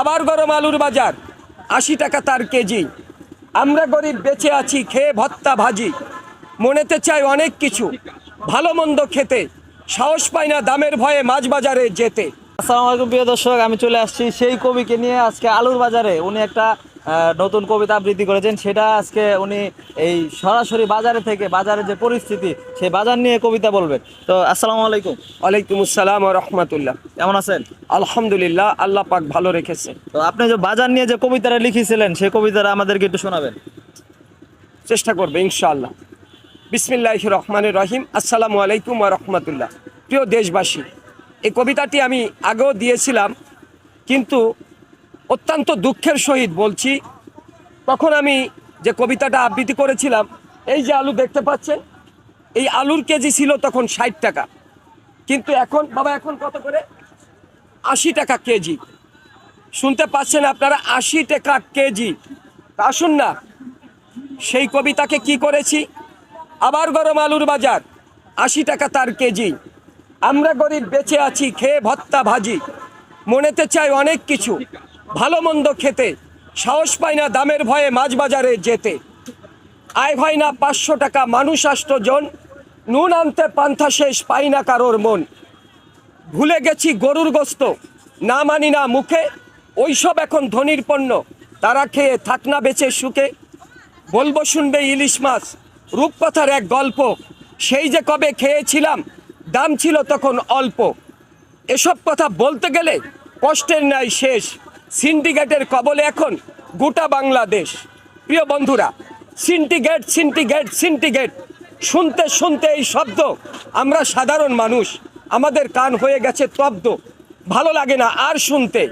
আবার গরম আলুর বাজার। আশি টাকা তার কেজি। আমরা গরিব বেঁচে আছি, খেয়ে ভত্তা ভাজি। মনেতে চাই অনেক কিছু, ভালো মন্দ খেতে। সাহস পাই না দামের ভয়ে মাছ বাজারে যেতে। আসসালামু আলাইকুম প্রিয় দর্শক, আমি চলে আসছি সেই কবিকে নিয়ে আজকে আলুর বাজারে। উনি একটা নতুন কবিতা আবৃত্তি করেছেন। সেটা আজকে উনি এই সরাসরি বাজারে থেকে বাজারে যে পরিস্থিতি সেই বাজার নিয়ে কবিতা বলবেন। তো আসসালামু আলাইকুম। ওয়ালাইকুম আসসালাম রহমতুল্লাহ। কেমন আছেন? আলহামদুলিল্লাহ আল্লাহ পাক ভালো রেখেছে। তো আপনি যে বাজার নিয়ে যে কবিতাটা লিখেছিলেন সেই কবিতাটা আমাদেরকে একটু শোনাবেন। চেষ্টা করবে ইনশাআল্লাহ। বিসমিল্লাহ রহমানের রহিম। আসসালামু আলাইকুম রহমতুল্লাহ। প্রিয় দেশবাসী এই কবিতাটি আমি আগেও দিয়েছিলাম কিন্তু অত্যন্ত দুঃখের সহিত বলছি, তখন আমি যে কবিতাটা আবৃত্তি করেছিলাম, এই যে আলু দেখতে পাচ্ছেন, এই আলুর কেজি ছিল তখন ষাট টাকা। কিন্তু এখন, বাবা, এখন কত করে? আশি টাকা কেজি। শুনতে পাচ্ছেন আপনারা, আশি টাকা কেজি। আসুন না, সেই কবিতাকে কি করেছি? আবার গরম আলুর বাজার, আশি টাকা তার কেজি। আমরা গরিব, বেঁচে আছি, খেয়ে ভত্তা ভাজি। মনেতে চাই অনেক কিছু। ভালো মন্দ খেতে। সাহস পায় না দামের ভয়ে মাছ বাজারে যেতে। আয় হয় না পাঁচশো টাকা মানুষ জন। নুন আনতে পান্থা শেষ পাই না কারোর মন। ভুলে গেছি গরুর গোস্ত। না মানি না মুখে। ওইসব এখন ধনির পণ্য। তারা খেয়ে থাক না বেঁচে সুখে। বলব শুনবে ইলিশ মাছ। রূপকথার এক গল্প। সেই যে কবে খেয়েছিলাম, দাম ছিল তখন অল্প। এসব কথা বলতে গেলে কষ্টের ন্যায় শেষ। সিন্ডিকেটের কবলে এখন গোটা বাংলাদেশ। প্রিয় বন্ধুরা, সিন্ডিকেট সিন্ডিকেট সিন্ডিকেট। শুনতে শুনতে এই শব্দ, আমরা সাধারণ মানুষ, আমাদের কান হয়ে গেছে তব্দ ভালো লাগে না আর শুনতে।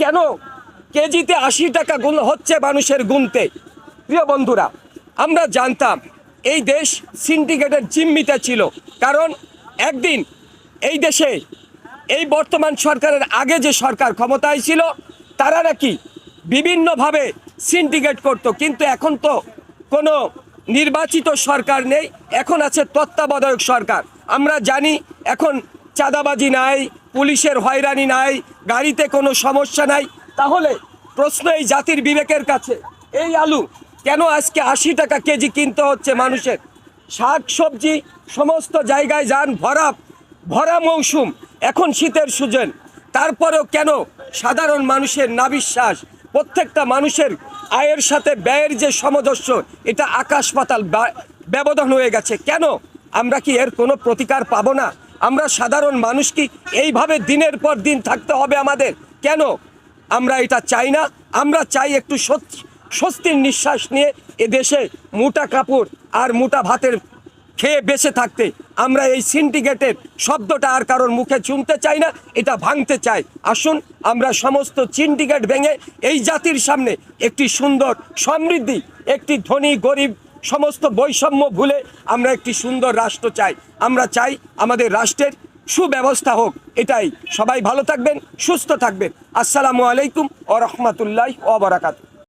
কেন? কেজিতে আশি টাকা গুণ হচ্ছে মানুষের গুনতে। প্রিয় বন্ধুরা, আমরা জানতাম এই দেশ সিন্ডিকেটের জিম্মিতে ছিল। কারণ একদিন এই দেশে এই বর্তমান সরকারের আগে যে সরকার ক্ষমতায় ছিল তারা নাকি বিভিন্নভাবে সিন্ডিকেট করত, কিন্তু এখন তো কোনো নির্বাচিত সরকার নেই, এখন আছে তত্ত্বাবধায়ক সরকার। আমরা জানি এখন চাঁদাবাজি নাই, পুলিশের হয়রানি নাই, গাড়িতে কোনো সমস্যা নাই। তাহলে প্রশ্ন এই জাতির বিবেকের কাছে, এই আলু কেন আজকে আশি টাকা কেজি কিনতে হচ্ছে মানুষের? শাক, সবজি, সমস্ত জায়গায় যান, ভরা ভরা মৌসুম, এখন শীতের সুজন। তারপরেও কেন সাধারণ মানুষের নাবিশ্বাস, প্রত্যেকটা মানুষের আয়ের সাথে ব্যয়ের যে সামঞ্জস্য, এটা আকাশ পাতাল ব্যবধান হয়ে গেছে। কেন? আমরা কি এর কোনো প্রতিকার পাবো না? আমরা সাধারণ মানুষ কি এইভাবে দিনের পর দিন থাকতে হবে আমাদের? কেন? আমরা এটা চাই না। আমরা চাই একটু স্বস্তির নিঃশ্বাস নিয়ে এদেশে মোটা কাপড় আর মোটা ভাতের খেয়ে বেঁচে থাকতে আমরা এই সিন্ডিকেটের শব্দটা আর কারোর মুখে শুনতে চাই না, এটা ভাঙতে চাই। আসুন, আমরা সমস্ত সিন্ডিকেট ভেঙে এই জাতির সামনে একটি সুন্দর সমৃদ্ধি, একটি ধনী, গরিব, সমস্ত বৈষম্য ভুলে আমরা একটি সুন্দর রাষ্ট্র চাই। আমরা চাই আমাদের রাষ্ট্রের সুব্যবস্থা হোক। এটাই। সবাই ভালো থাকবেন, সুস্থ থাকবেন। আসসালামু আলাইকুম ও রহমতুল্লাহ ও বারাকাতুহ।